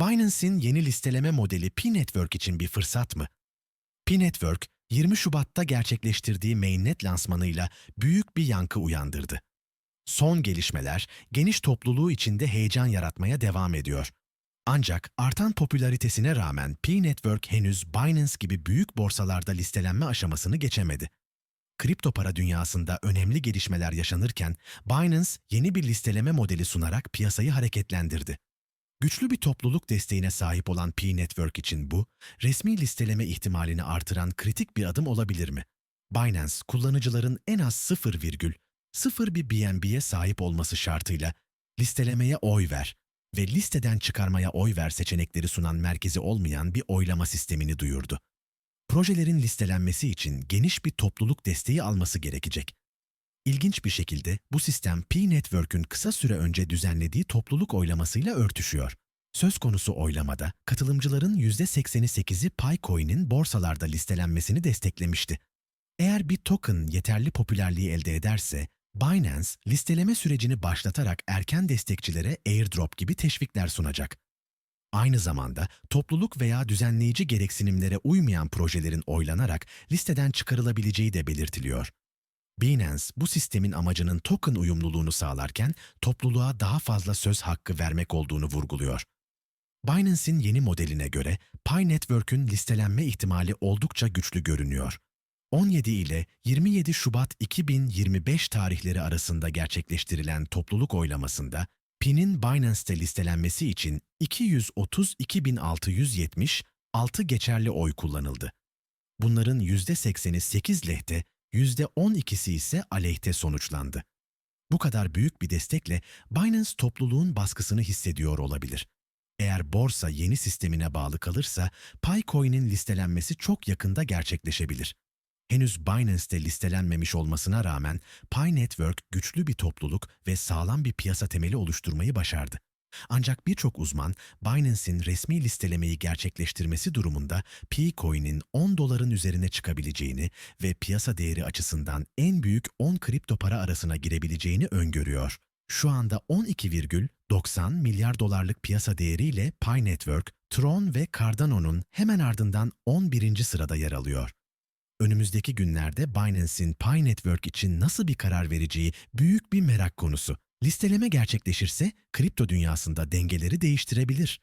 Binance'in yeni listeleme modeli P-Network için bir fırsat mı? P-Network, 20 Şubat'ta gerçekleştirdiği mainnet lansmanıyla büyük bir yankı uyandırdı. Son gelişmeler geniş topluluğu içinde heyecan yaratmaya devam ediyor. Ancak artan popülaritesine rağmen P-Network henüz Binance gibi büyük borsalarda listelenme aşamasını geçemedi. Kripto para dünyasında önemli gelişmeler yaşanırken Binance yeni bir listeleme modeli sunarak piyasayı hareketlendirdi. Güçlü bir topluluk desteğine sahip olan P-Network için bu, resmi listeleme ihtimalini artıran kritik bir adım olabilir mi? Binance, kullanıcıların en az 0,0 bir BNB'ye sahip olması şartıyla listelemeye oy ver ve listeden çıkarmaya oy ver seçenekleri sunan merkezi olmayan bir oylama sistemini duyurdu. Projelerin listelenmesi için geniş bir topluluk desteği alması gerekecek. İlginç bir şekilde bu sistem P-Network'ün kısa süre önce düzenlediği topluluk oylamasıyla örtüşüyor. Söz konusu oylamada katılımcıların %88'i Picoin'in borsalarda listelenmesini desteklemişti. Eğer bir token yeterli popülerliği elde ederse, Binance listeleme sürecini başlatarak erken destekçilere airdrop gibi teşvikler sunacak. Aynı zamanda topluluk veya düzenleyici gereksinimlere uymayan projelerin oylanarak listeden çıkarılabileceği de belirtiliyor. Binance bu sistemin amacının token uyumluluğunu sağlarken topluluğa daha fazla söz hakkı vermek olduğunu vurguluyor. Binance'in yeni modeline göre Pi Network'ün listelenme ihtimali oldukça güçlü görünüyor. 17 ile 27 Şubat 2025 tarihleri arasında gerçekleştirilen topluluk oylamasında Pi'nin Binance'te listelenmesi için 232.670 altı geçerli oy kullanıldı. Bunların %80'i 8 lehte, %12'si ise aleyhte sonuçlandı. Bu kadar büyük bir destekle Binance topluluğun baskısını hissediyor olabilir. Eğer borsa yeni sistemine bağlı kalırsa Picoin'in listelenmesi çok yakında gerçekleşebilir. Henüz Binance'te listelenmemiş olmasına rağmen Pi Network güçlü bir topluluk ve sağlam bir piyasa temeli oluşturmayı başardı. Ancak birçok uzman Binance'in resmi listelemeyi gerçekleştirmesi durumunda P-Coin'in 10 doların üzerine çıkabileceğini ve piyasa değeri açısından en büyük 10 kripto para arasına girebileceğini öngörüyor. Şu anda 12,90 milyar dolarlık piyasa değeriyle Pi Network, Tron ve Cardano'nun hemen ardından 11. sırada yer alıyor. Önümüzdeki günlerde Binance'in Pi Network için nasıl bir karar vereceği büyük bir merak konusu. Listeleme gerçekleşirse kripto dünyasında dengeleri değiştirebilir.